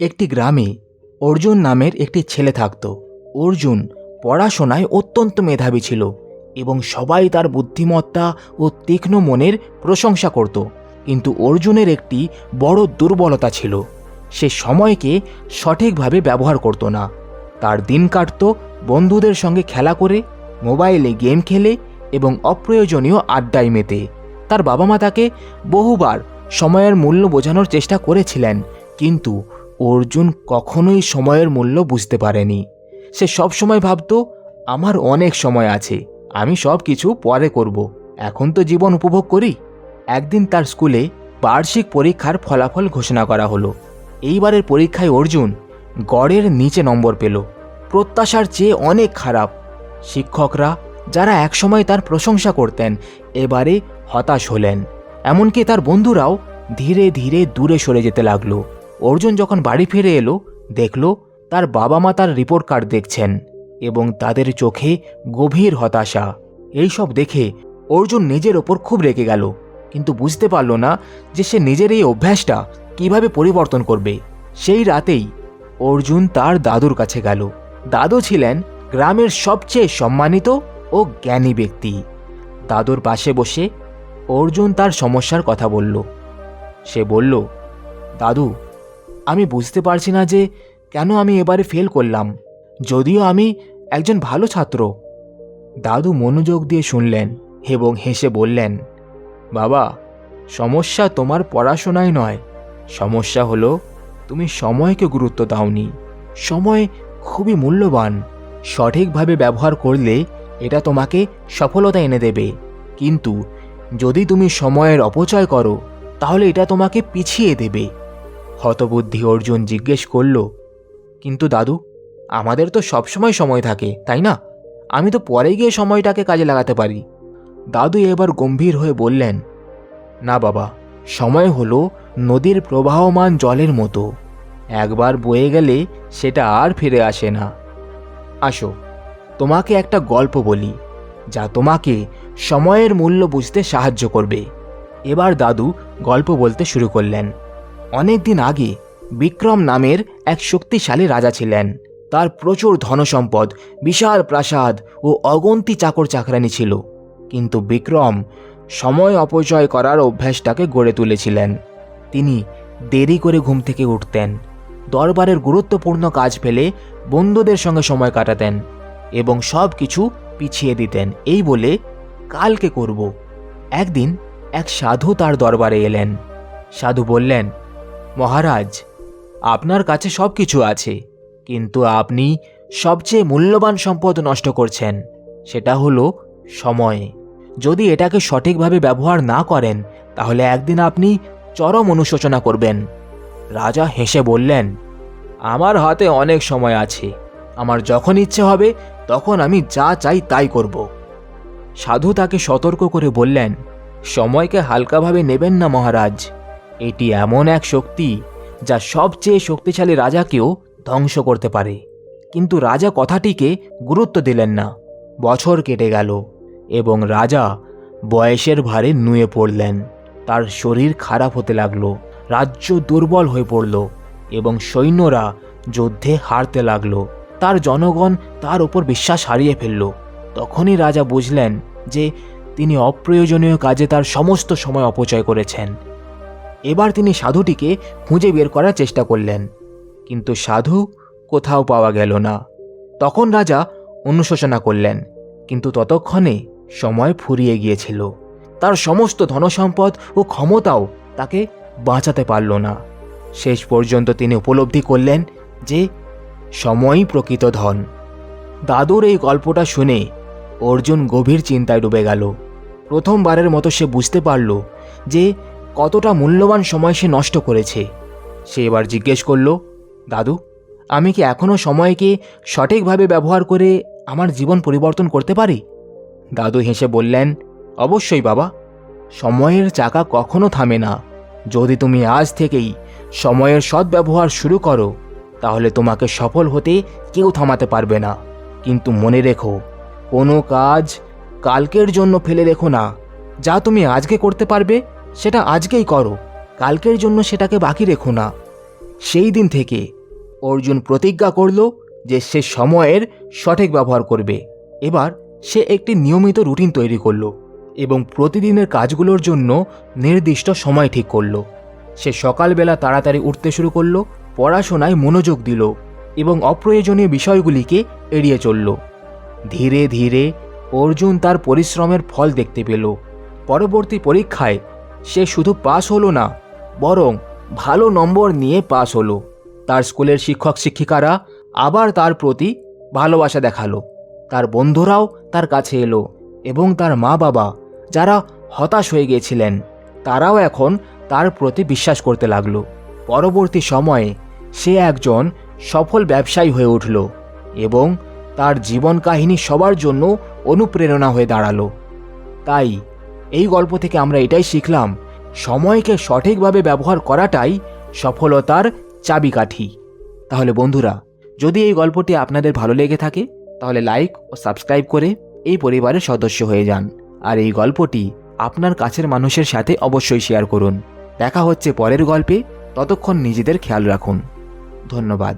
একটি গ্রামে অর্জুন নামের একটি ছেলে থাকত। অর্জুন পড়াশোনায় অত্যন্ত মেধাবী ছিল এবং সবাই তার বুদ্ধিমত্তা ও তীক্ষ্ণ মনের প্রশংসা করত। কিন্তু অর্জুনের একটি বড় দুর্বলতা ছিল। সে সময়কে সঠিকভাবে ব্যবহার করত না। তার দিন কাটত, বন্ধুদের সঙ্গে খেলা করে, মোবাইলে গেম খেলে এবং অপ্রয়োজনীয় আড্ডায় মেতে। তার বাবা মা তাকে বহুবার সময়ের মূল্য বোঝানোর চেষ্টা করেছিলেন, কিন্তু অর্জুন কখনোই সময়ের মূল্য বুঝতে পারেনি। সে সব সময় ভাবত, আমার অনেক সময় আছে, আমি সব কিছু পরে করব। এখন তো জীবন উপভোগ করি। একদিন তার স্কুলে বার্ষিক পরীক্ষার ফলাফল ঘোষণা করা হলো। এইবারের পরীক্ষায় অর্জুন গড়ের নিচে নম্বর পেল। প্রত্যাশার চেয়ে অনেক খারাপ। শিক্ষকরা যারা একসময় তার প্রশংসা করতেন, এবারে হতাশ হলেন। এমনকি তার বন্ধুরাও ধীরে ধীরে দূরে সরে যেতে লাগল। অর্জুন যখন বাড়ি ফিরে এলো, দেখল তার বাবা মা তার রিপোর্ট কার্ড দেখছেন এবং তাদের চোখে গভীর হতাশা। এইসব দেখে অর্জুন নিজের ওপর খুব রেগে গেল, কিন্তু বুঝতে পারল না যে সে নিজের এই অভ্যাসটা কীভাবে পরিবর্তন করবে। সেই রাতেই অর্জুন তার দাদুর কাছে গেল। দাদু ছিলেন গ্রামের সবচেয়ে সম্মানিত ও জ্ঞানী ব্যক্তি। দাদুর পাশে বসে অর্জুন তার সমস্যার কথা বলল। সে বলল, দাদু আমি বুঝতে পারছি না যে কেন আমি এবারে ফেল করলাম। যদিও আমি একজন ভালো ছাত্র। দাদু মনোযোগ দিয়ে শুনলেন এবং হেসে বললেন, বাবা, সমস্যা তোমার পড়াশোনায় নয়। সমস্যা হলো তুমি সময়কে গুরুত্ব দাওনি। সময় খুবই মূল্যবান। সঠিকভাবে ব্যবহার করলে এটা তোমাকে সফলতা এনে দেবে। কিন্তু যদি তুমি সময়ের অপচয় করো, তাহলে এটা তোমাকে পিছিয়ে দেবে। হতবুদ্ধি অর্জুন জিজ্ঞেস করল, কিন্তু দাদু, আমাদের তো সবসময় সময় থাকে, তাই না? আমি তো পরে গিয়ে সময়টাকে কাজে লাগাতে পারি। দাদু এবার গম্ভীর হয়ে বললেন, না বাবা, সময় হলো নদীর প্রবাহমান জলের মতো। একবার বয়ে গেলে সেটা আর ফিরে আসে না। আসো, তোমাকে একটা গল্প বলি, যা তোমাকে সময়ের মূল্য বুঝতে সাহায্য করবে। এবার দাদু গল্প বলতে শুরু করলেন অনেক দিন আগে বিক্রম নামের এক শক্তিশালী রাজা ছিলেন। তার প্রচুর ধনসম্পদ, বিশাল প্রাসাদ ও অগন্তি চাকর চাকরানি ছিল। কিন্তু বিক্রম সময় অপচয় করার অভ্যাসটাকে গড়ে তুলেছিলেন। তিনি দেরি করে ঘুম থেকে উঠতেন, দরবারের গুরুত্বপূর্ণ কাজ ফেলে বন্ধুদের সঙ্গে সময় কাটাতেন এবং সব কিছু পিছিয়ে দিতেন। এই বলে কালকে করব। একদিন এক সাধু তার দরবারে এলেন। সাধু বললেন মহারাজ, আপনার কাছে সব কিছু আছে, কিন্তু আপনি সবচেয়ে মূল্যবান সম্পদ নষ্ট করছেন, সেটা হলো সময়। যদি এটাকে সঠিকভাবে ব্যবহার না করেন, তাহলে একদিন আপনি চরম অনুশোচনা করবেন। রাজা হেসে বললেন, আমার হাতে অনেক সময় আছে, আমার যখন ইচ্ছে হবে, তখন আমি যা চাই তাই করব। সাধু তাকে সতর্ক করে বললেন, সময়কে হালকাভাবে নেবেন না মহারাজ। এটি এমন এক শক্তি যা সবচেয়ে শক্তিশালী রাজাকেও ধ্বংস করতে পারে। কিন্তু রাজা কথাটিকে গুরুত্ব দিলেন না। বছর কেটে গেল এবং রাজা বয়সের ভারে নুয়ে পড়লেন। তার শরীর খারাপ হতে লাগল, রাজ্য দুর্বল হয়ে পড়ল এবং সৈন্যরা যুদ্ধে হারতে লাগল। তার জনগণ তার ওপর বিশ্বাস হারিয়ে ফেলল। তখনই রাজা বুঝলেন যে তিনি অপ্রয়োজনীয় কাজে তার সমস্ত সময় অপচয় করেছেন। এবার তিনি সাধুটিকে খুঁজে বের করার চেষ্টা করলেন। কিন্তু সাধু কোথাও পাওয়া গেল না। তখন রাজা অনুশোচনা করলেন, কিন্তু ততক্ষণে সময় ফুরিয়ে গিয়েছিল। তার সমস্ত ধনসম্পদ ও ক্ষমতাও তাকে বাঁচাতে পারল না। শেষ পর্যন্ত তিনি উপলব্ধি করলেন যে, সময়ই প্রকৃত ধন। দাদুর এই গল্পটা শুনে অর্জুন গভীর চিন্তায় ডুবে গেল। প্রথমবারের মতো সে বুঝতে পারল যে কতটা মূল্যবান সময় সে নষ্ট করেছে। সে এবার জিজ্ঞেস করল, দাদু, আমি কি এখনও সময়কে সঠিকভাবে ব্যবহার করে আমার জীবন পরিবর্তন করতে পারি? দাদু হেসে বললেন, অবশ্যই বাবা, সময়ের চাকা কখনো থামে না। যদি তুমি আজ থেকেই সময়ের সদ্ব্যবহার শুরু করো, তাহলে তোমাকে সফল হতে কেউ থামাতে পারবে না। কিন্তু মনে রেখো, কোনো কাজ কালকের জন্য ফেলে রেখো না। যা তুমি আজকে করতে পারবে সেটা আজকেই করো, কালকের জন্য সেটাকে বাকি রেখো না। সেই দিন থেকে অর্জুন প্রতিজ্ঞা করল যে সে সময়ের সঠিক ব্যবহার করবে। এবার সে একটি নিয়মিত রুটিন তৈরি করল এবং প্রতিদিনের কাজগুলোর জন্য নির্দিষ্ট সময় ঠিক করল। সে সকালবেলা তাড়াতাড়ি উঠতে শুরু করল, পড়াশোনায় মনোযোগ দিল এবং অপ্রয়োজনীয় বিষয়গুলিকে এড়িয়ে চলল। ধীরে ধীরে অর্জুন তার পরিশ্রমের ফল দেখতে পেল। পরবর্তী পরীক্ষায় সে শুধু পাস হলো না, বরং ভালো নম্বর নিয়ে পাস হলো। তার স্কুলের শিক্ষক শিক্ষিকারা আবার তার প্রতি ভালোবাসা দেখাল। তার বন্ধুরাও তার কাছে এলো এবং তার মা বাবা যারা হতাশ হয়ে গিয়েছিলেন, তারাও এখন তার প্রতি বিশ্বাস করতে লাগল। পরবর্তী সময়ে সে একজন সফল ব্যবসায়ী হয়ে উঠল এবং তার জীবন কাহিনী সবার জন্য অনুপ্রেরণা হয়ে দাঁড়াল। তাই এই গল্প থেকে আমরা এটাই শিখলাম, সময়কে সঠিকভাবে ব্যবহার করাটাই সফলতার চাবিকাঠি। তাহলে বন্ধুরা, যদি এই গল্পটি আপনাদের ভালো লেগে থাকে, তাহলে লাইক ও সাবস্ক্রাইব করে এই পরিবারের সদস্য হয়ে যান। আর এই গল্পটি আপনার কাছের মানুষের সাথে অবশ্যই শেয়ার করুন। দেখা হচ্ছে পরের গল্পে, ততক্ষণ নিজেদের খেয়াল রাখুন। ধন্যবাদ।